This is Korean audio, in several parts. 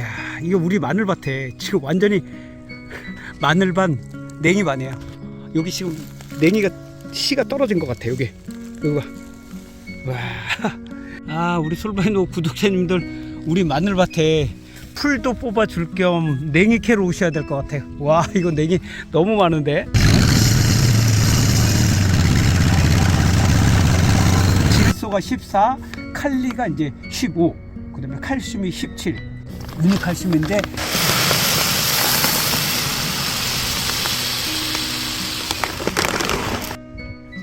야 이거 우리 마늘밭에 지금 완전히 마늘반 냉이반이에요 여기 지금 냉이가 씨가 떨어진 것 같아 여기. 이거 와아 우리 솔바이노 구독자님들 우리 마늘밭에 풀도 뽑아줄 겸 냉이 캐러 오셔야 될 것 같아요. 와 이거 냉이 너무 많은데? 질소가 14 칼리가 이제 15 그다음에 칼슘이 17 무칼슘인데.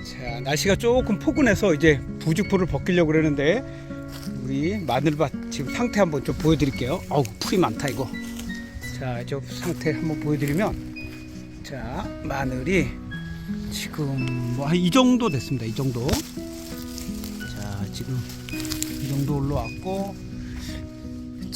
자 날씨가 조금 포근해서 이제 부직포를 벗기려고 그러는데 우리 마늘밭 지금 상태 한번 좀 보여드릴게요. 아우 풀이 많다 이거. 자저 상태 한번 보여드리면 자 마늘이 지금 뭐 한 이 정도 됐습니다. 이 정도. 자 지금 이 정도 올라왔고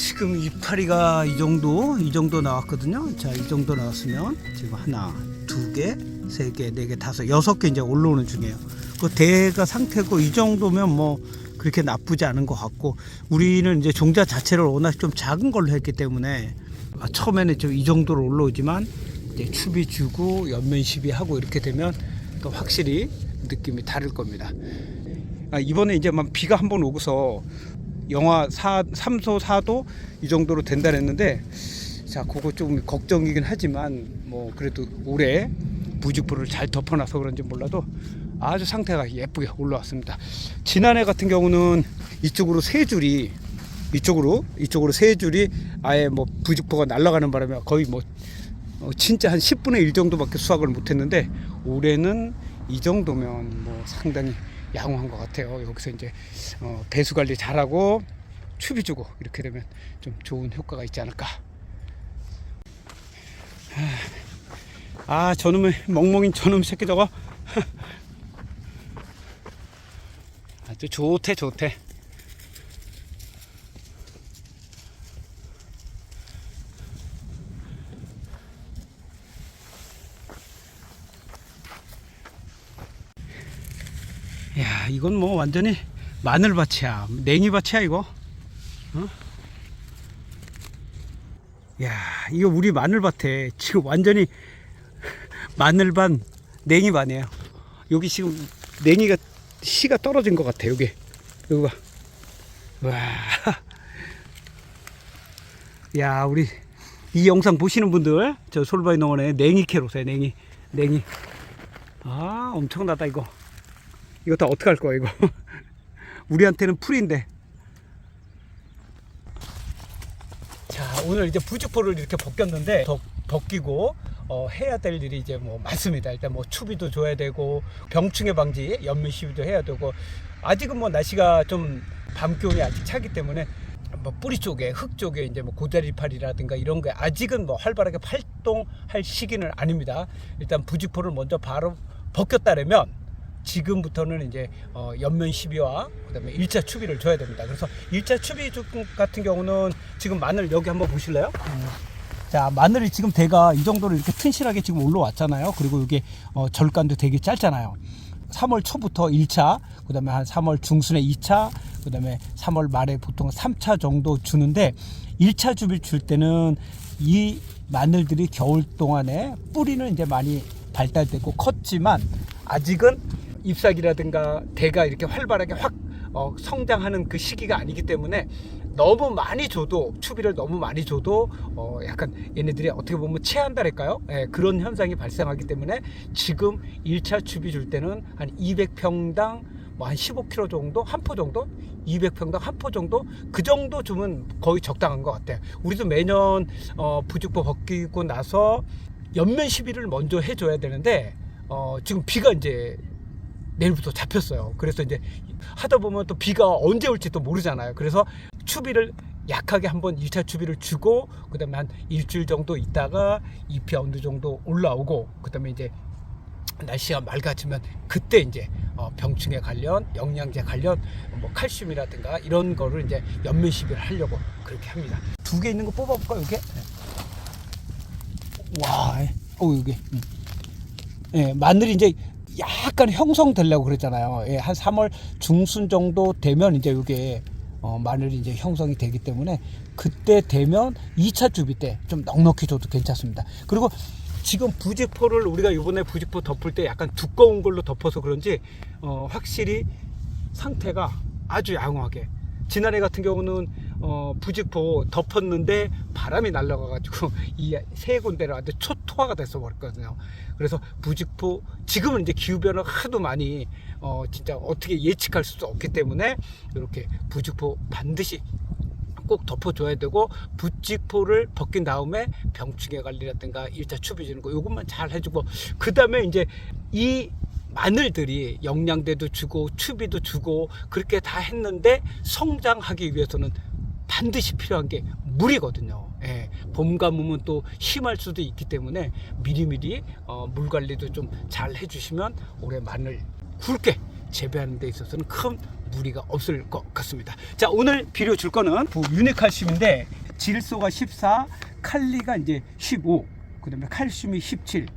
지금 이파리가 이 정도 이 정도 나왔거든요 자 이 정도 나왔으면 지금 하나 두개세개네 개 다섯 여섯 개 이제 올라오는 중이에요 그 대가 상태고 이 정도면 뭐 그렇게 나쁘지 않은 것 같고 우리는 이제 종자 자체를 워낙 좀 작은 걸로 했기 때문에 아, 처음에는 좀 이 정도로 올라오지만 이제 추비 주고 연면 시비 하고 이렇게 되면 또 확실히 느낌이 다를 겁니다. 아, 이번에 이제 막 비가 한번 오고서 영하 4, 3도 4도 이 정도로 된다 했는데 자 그거 좀 걱정이긴 하지만 뭐 그래도 올해 부직포를 잘 덮어놔서 그런지 몰라도 아주 상태가 예쁘게 올라왔습니다. 지난해 같은 경우는 이쪽으로 세 줄이 이쪽으로 이쪽으로 세 줄이 아예 뭐 부직포가 날아가는 바람에 거의 뭐 어, 진짜 한 10분의 1 정도밖에 수확을 못했는데 올해는 이 정도면 뭐 상당히 양호한 것 같아요. 여기서 이제 어, 배수 관리 잘하고 추비 주고 이렇게 되면 좀 좋은 효과가 있지 않을까. 아 저놈의 멍멍인 저놈 새끼 저거 아주 좋대 좋대. 야 이건 뭐 완전히 마늘밭이야 냉이밭이야 이거 어? 야 이거 우리 마늘밭에 지금 완전히 마늘반 냉이반이에요 여기 지금 냉이가 씨가 떨어진 것 같아 여기 이거 봐. 와. 야 우리 이 영상 보시는 분들 저 솔바이 농원에 냉이 캐로 오세요 냉이 냉이 아 엄청나다 이거 이거 다 어떻게 할 거야 이거? 우리한테는 풀인데. 자 오늘 이제 부직포를 이렇게 벗겼는데 더 벗기고 어, 해야 될 일이 이제 뭐 많습니다. 일단 뭐 추비도 줘야 되고 병충해 방지 연면 시비도 해야 되고 아직은 뭐 날씨가 좀 밤 기온이 아직 차기 때문에 뭐 뿌리 쪽에 흙 쪽에 이제 뭐 고다리팔이라든가 이런 게 아직은 뭐 활발하게 활동할 시기는 아닙니다. 일단 부직포를 먼저 바로 벗겼다면 지금부터는 이제 어, 연면 시비와 그다음에 일차 추비를 줘야 됩니다. 그래서 일차 추비 주- 같은 경우는 지금 마늘 여기 한번 보실래요? 자 마늘이 지금 대가 이 정도로 이렇게 튼실하게 지금 올라왔잖아요. 그리고 이게 어, 절간도 되게 짧잖아요. 3월 초부터 1차, 그 다음에 한 3월 중순에 2차, 그 다음에 3월 말에 보통 3차 정도 주는데 1차 주비를 줄 때는 이 마늘들이 겨울 동안에 뿌리는 이제 많이 발달되고 컸지만 아직은 잎사귀라든가 대가 이렇게 활발하게 확 어, 성장하는 그 시기가 아니기 때문에 너무 많이 줘도 추비를 너무 많이 줘도 어, 약간 얘네들이 어떻게 보면 체한다랄까요? 예, 그런 현상이 발생하기 때문에 지금 1차 추비 줄 때는 한 200평당 뭐 한 15kg 정도 한 포 정도 200평당 한 포 정도 그 정도 주면 거의 적당한 것 같아요. 우리도 매년 어, 부직포 벗기고 나서 연면 시비를 먼저 해줘야 되는데 어, 지금 비가 이제 내일부터 잡혔어요. 그래서 이제 하다 보면 또 비가 언제 올지 또 모르잖아요. 그래서 추비를 약하게 한번 1차 추비를 주고 그다음에 한 일주일 정도 있다가 잎이 어느 정도 올라오고 그다음에 이제 날씨가 맑아지면 그때 이제 어, 병충해 관련 영양제 관련 뭐 칼슘이라든가 이런 거를 이제 연면 시비를 하려고 그렇게 합니다. 두 개 있는 거 뽑아볼까 요 이게? 와, 어 여기. 음. 예, 마늘이 이제 약간 형성되려고 그랬잖아요. 예, 한 3월 중순 정도 되면 이제 이게 어, 마늘이 이제 형성이 되기 때문에 그때 되면 2차 주비 때 좀 넉넉히 줘도 괜찮습니다. 그리고 지금 부직포를 우리가 이번에 부직포 덮을 때 약간 두꺼운 걸로 덮어서 그런지 어, 확실히 상태가 아주 양호하게 지난해 같은 경우는 어, 부직포 덮었는데 바람이 날라가가지고 이 세 군데를 아주 초토화가 됐어 버렸거든요. 그래서 부직포 지금은 이제 기후 변화가 하도 많이 어, 진짜 어떻게 예측할 수도 없기 때문에 이렇게 부직포 반드시 꼭 덮어줘야 되고 부직포를 벗긴 다음에 병충해 관리라든가 일자 추비 주는 거 이것만 잘 해주고 그 다음에 이제 이 마늘들이 영양제도 주고 추비도 주고 그렇게 다 했는데 성장하기 위해서는 반드시 필요한 게 물이거든요. 예, 봄 가뭄은 또 심할 수도 있기 때문에 미리미리 어, 물 관리도 좀 잘 해주시면 올해 마늘 굵게 재배하는 데 있어서는 큰 무리가 없을 것 같습니다. 자, 오늘 비료 줄 거는 그 유니칼슘인데 질소가 14, 칼리가 이제 15, 그 다음에 칼슘이 17.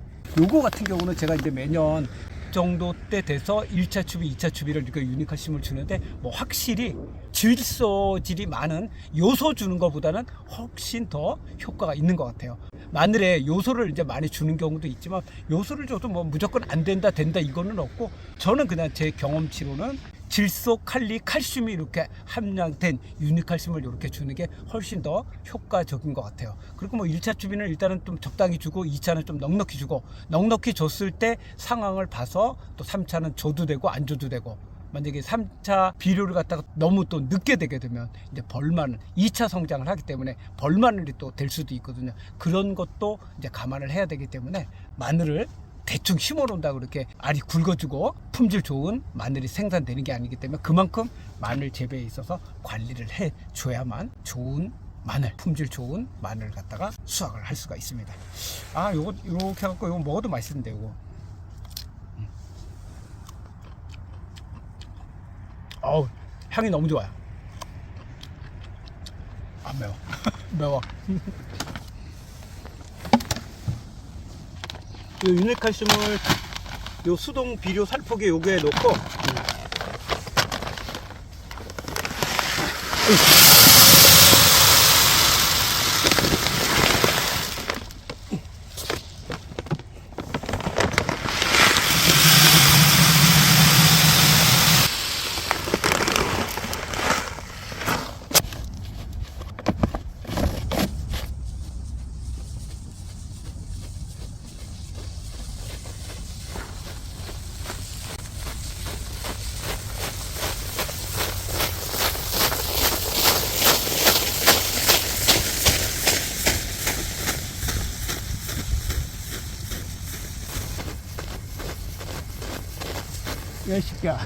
요거 같은 경우는 제가 이제 매년 정도 때 돼서 1차 추비, 2차 추비를 이렇게 유니칼슘을 주는데 뭐 확실히 질소질이 많은 요소 주는 것보다는 훨씬 더 효과가 있는 것 같아요. 마늘에 요소를 이제 많이 주는 경우도 있지만 요소를 줘도 뭐 무조건 안 된다 된다 이거는 없고 저는 그냥 제 경험치로는 질소, 칼리, 칼슘이 이렇게 함량된 유니칼슘을 이렇게 주는 게 훨씬 더 효과적인 것 같아요. 그리고 뭐 1차 주비는 일단은 좀 적당히 주고 2차는 좀 넉넉히 주고 넉넉히 줬을 때 상황을 봐서 또 3차는 줘도 되고 안 줘도 되고 만약에 3차 비료를 갖다가 너무 또 늦게 되게 되면 이제 벌마늘 2차 성장을 하기 때문에 벌마늘이 또 될 수도 있거든요. 그런 것도 이제 감안을 해야 되기 때문에 마늘을 대충 심어놓는다고 그렇게 알이 굵어지고 품질 좋은 마늘이 생산되는 게 아니기 때문에 그만큼 마늘 재배에 있어서 관리를 해 줘야만 좋은 마늘 품질 좋은 마늘 갖다가 수확을 할 수가 있습니다. 아 요거 이렇게 해갖고 이거 먹어도 맛있는데. 음. 어우 향이 너무 좋아요. 안 매워. 매워. 이 유니칼슘을 요 수동 비료 살포기 요게 넣고. 야, 이 새끼야.